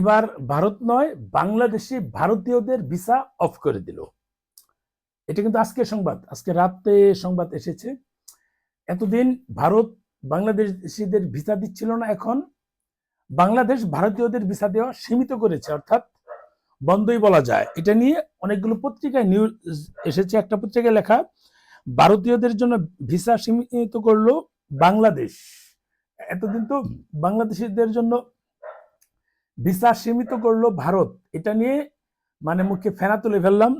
এবার ভারত নয়, বাংলাদেশি ভারতীয়দের ভিসা অফ করে দিল। এটা কিন্তু আজকের সংবাদ, আজকে রাতে সংবাদ এসেছে। এতদিন ভারত বাংলাদেশিদের ভিসা দিচ্ছিল না, এখন বাংলাদেশ ভারতীয়দের ভিসা দেওয়া সীমিত করেছে, অর্থাৎ বন্ধই বলা যায়। এটা নিয়ে অনেকগুলো পত্রিকায় নিউজ এসেছে, একটা পত্রিকায় লেখা, ভারতীয়দের জন্য ভিসা সীমিত করল বাংলাদেশ। এতদিন তো বাংলাদেশিদের জন্য ভিসা সীমিত করল ভারত। এটা নিয়ে মানে মুখে ফেনা তুলে ফেললাম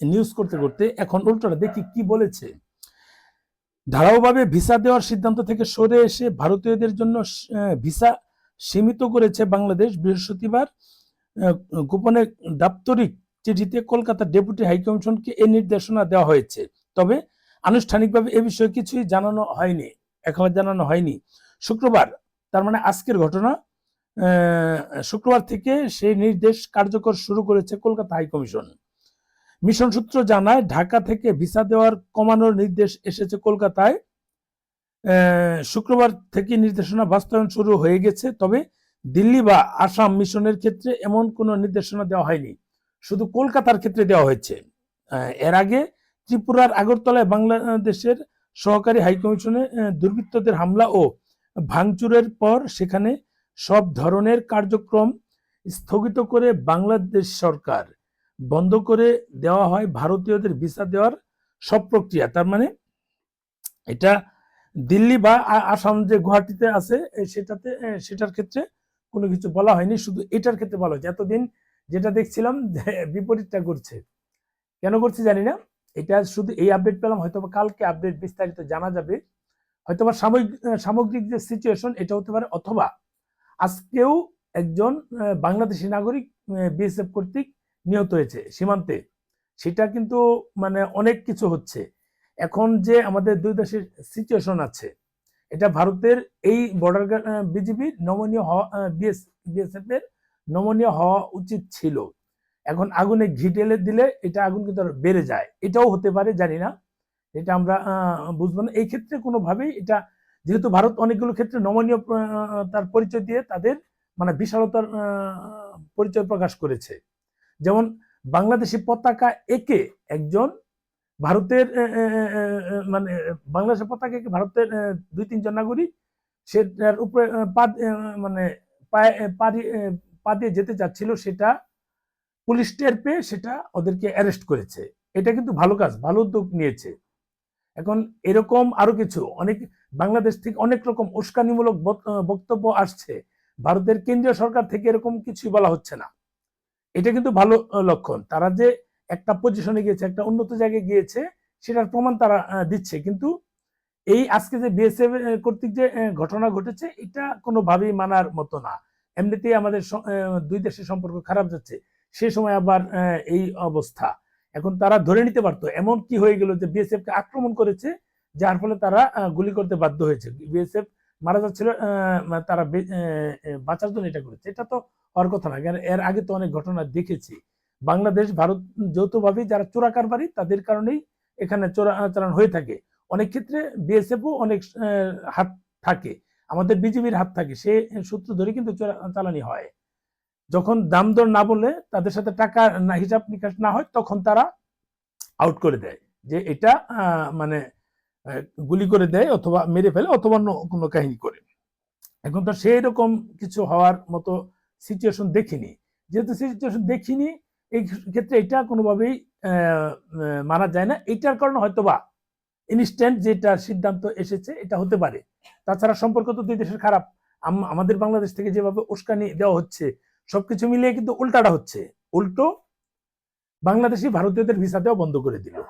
নিউজ করতে করতে। এখন উল্টোটা দেখি কি বলেছে। ধারাওভাবে ভিসা দেওয়ার সিদ্ধান্ত থেকে সরে এসে ভারতীয়দের জন্য ভিসা সীমিত করেছে বাংলাদেশ বৃহস্পতিবার। গোপনে দাপ্তরিক চিঠিতে কলকাতা ডেপুটি হাইকমিশনকে এই নির্দেশনা দেওয়া হয়েছে। তবে আনুষ্ঠানিকভাবে এ বিষয়ে কিছুই জানানো হয়নি, এখন জানানো হয়নি। শুক্রবার, তার মানে আজকের ঘটনা শুক্রবার থেকে সেই নির্দেশ কার্যকর শুরু করেছে কলকাতা হাইকমিশন মিশন সূত্র জানায়, ঢাকা থেকে ভিসা দেওয়ার কমানোর নির্দেশ এসেছে কলকাতায়। শুক্রবার থেকে নির্দেশনা বাস্তবায়ন শুরু হয়ে গেছে, তবে দিল্লি বা আসাম মিশনের ক্ষেত্রে এমন কোনো নির্দেশনা দেওয়া হয়নি। শুধু কলকাতার ক্ষেত্রে দেওয়া হয়েছে। এর আগে ত্রিপুরার আগরতলায় বাংলাদেশের সহকারী হাইকমিশনে দুর্বৃত্তদের হামলা ও ভাঙচুরের পর সেখানে সব ধরনের কার্যক্রম স্থগিত করে বাংলাদেশ সরকার বন্ধ করে দেওয়া হয়, ভারতীয়দের ভিসা দেওয়ার সব প্রক্রিয়া। তার মানে এটা দিল্লি বা আসাম যে গুয়াহাটিতে আছে সেটাতে সেটার ক্ষেত্রে কোনো কিছু বলা হয়নি। শুধু এটার ক্ষেত্রে বলা হয়েছে। এতদিন যেটা দেখছিলাম বিপরীতটা করছে কেন করছে জানি না। এটা শুধু এই আপডেট পেলাম হয়তো কালকে আপডেট বিস্তারিত জানা যাবে। হয়তো বা সাময়িক, সামগ্রিক যে সিচুয়েশন এটা হতে পারে অথবা আজকেও একজন বাংলাদেশি নাগরিক বিএসএফ কর্তৃক নিহত হয়েছে সীমান্তে। সেটা কিন্তু মানে অনেক কিছু হচ্ছে। এখন যে আমাদের দুই দেশের সিচুয়েশন আছে, এটা ভারতের এই বর্ডার বিজিবি নমনীয় হওয়া বিএসএফ এর নমনীয় হওয়া উচিত ছিল। এখন আগুনে ঘি ঢেলে দিলে এটা আগুন কিন্তু বেড়ে যায়। এটাও হতে পারে, জানি না। এটা আমরা বুঝব না। এই ক্ষেত্রে কোনোভাবেই এটা যেহেতু ভারত অনেকগুলো ক্ষেত্রে নমনীয় তার পরিচয় দিয়ে তাদের মানে বিশালতার পরিচয় প্রকাশ করেছে। যেমন বাংলাদেশি পতাকা একে একজন ভারতের মানে বাংলাদেশের পতাকা একে ভারতের দুই, তিনজন নাগরিক সেটার উপরে পা মানে পা দিয়ে যেতে চাচ্ছিল সেটা পুলিশ টের পেয়ে সেটা ওদেরকে অ্যারেস্ট করেছে। এটা কিন্তু ভালো কাজ, ভালো উদ্যোগ নিয়েছে। এখন এরকম আরও কিছু, অনেক বাংলাদেশ থেকে অনেক রকম উস্কানিমূলক বক্তব্য আসছে। ভারতের কেন্দ্রীয় সরকার থেকে এরকম কিছুই বলা হচ্ছে না। এটা কিন্তু ভালো লক্ষণ। তারা যে একটা পজিশনে গিয়েছে, একটা উন্নত জায়গায় গিয়েছে, সেটার প্রমাণ তারা দিচ্ছে। কিন্তু এই আজকে যে বিএসএফ কর্তৃক যে ঘটনা ঘটেছে, এটা কোনোভাবেই মানার মতো না। এমনিতেই আমাদের দুই দেশের সম্পর্ক খারাপ যাচ্ছে। সে সময় আবার এই অবস্থা। এখন তারা ধরে নিতে পারতো। এমন কি হয়ে গেল যে বিএসএফ কে আক্রমণ করেছে যার ফলে তারা গুলি করতে বাধ্য হয়েছে। বিএসএফ মারা যাচ্ছিল তারা বাঁচার জন্য এটা করেছে। এটা তো হওয়ার কথা না। এর আগে তো অনেক ঘটনা দেখেছি। বাংলাদেশ, ভারত যৌথভাবে যারা চোরা কারবারি, তাদের কারণেই এখানে চোরা চালান হয়ে থাকে। অনেক ক্ষেত্রে বিএসএফও অনেক হাত থাকে। আমাদের বিজিবির হাত থাকে। সে সূত্র ধরে কিন্তু চালানি হয়। যখন দাম দর না বলে তাদের সাথে টাকা না, হিসাব নিকাশ না হয়, তখন তারা আউট করে দেয়। যে এটা মানে গুলি করে দেয় অথবা মেরে ফেলে অথবা অন্য কোনো কাহিনী করে। এখন তো সেই রকম কিছু হওয়ার মতো সিচুয়েশন দেখিনি। যেহেতু সিচুয়েশন দেখিনি, এই ক্ষেত্রে এটা কোনোভাবেই মানা যায় না। এটার কারণে হয়তোবা ইনস্ট্যান্ট যেটা সিদ্ধান্ত এসেছে, এটা হতে পারে। তাছাড়া সম্পর্ক তো দুই দেশের খারাপ। আম- আমাদের বাংলাদেশ থেকে যেভাবে উস্কানি দেওয়া হচ্ছে, সবকিছু মিলিয়ে কিন্তু উল্টাটা হচ্ছে। উল্টো বাংলাদেশি ভারতীয়দের ভিসা দেওয়া বন্ধ করে দিল।